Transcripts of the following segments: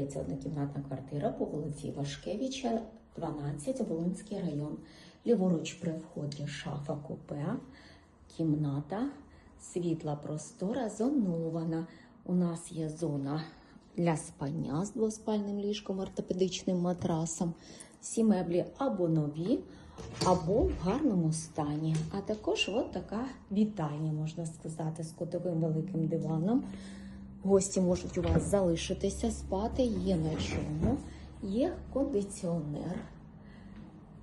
Продається однокімнатна квартира по вулиці Вашкевича, 12, Волинський район. Ліворуч при вході шафа купе, кімната, світла простора, зонована. У нас є зона для спання з двоспальним ліжком, ортопедичним матрасом. Всі меблі або нові, або в гарному стані. А також от така вітальня, можна сказати, з котовим великим диваном. Гості можуть у вас залишитися, спати, є на чому, є кондиціонер,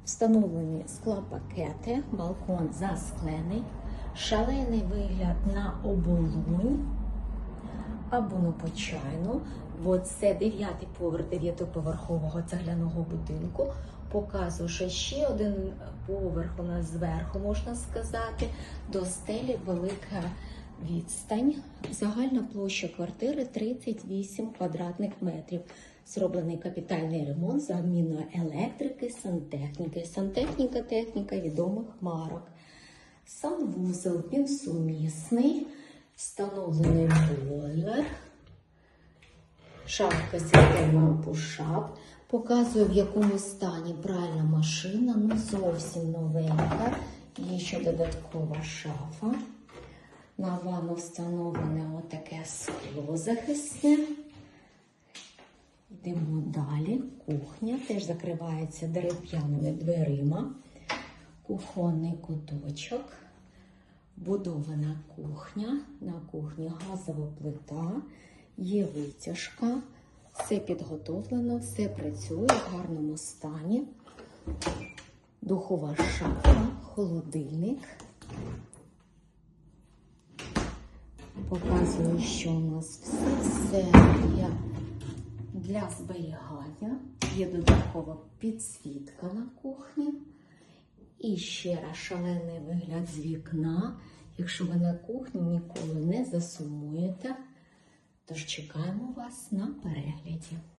встановлені склопакети, балкон засклений, шалений вигляд на оболонь або на почайну, бо це дев'ятий поверх дев'ятиповерхового цегляного будинку. Показую, що ще один поверх у нас зверху, можна сказати, до стелі велика відстань. Загальна площа квартири 38 квадратних метрів. Зроблений капітальний ремонт, заміна електрики, сантехніки. Сантехніка, техніка відомих марок. Санвузол він сумісний, встановлений бойлер, шапка система пушап. Показую, в якому стані пральна машина, ну зовсім новенька. Є ще додаткова шафа. На ванну встановлене отаке скло захисне. Йдемо далі. Кухня теж закривається дерев'яними дверима. Кухонний куточок. Будована кухня. На кухні газова плита, є витяжка. Все підготовлено, все працює в гарному стані. Духова шафа, холодильник. Показую, що у нас все, все є для зберігання. Є додаткова підсвітка на кухні. І ще раз шалений вигляд з вікна. Якщо ви на кухні ніколи не засумуєте, тож чекаємо вас на перегляді.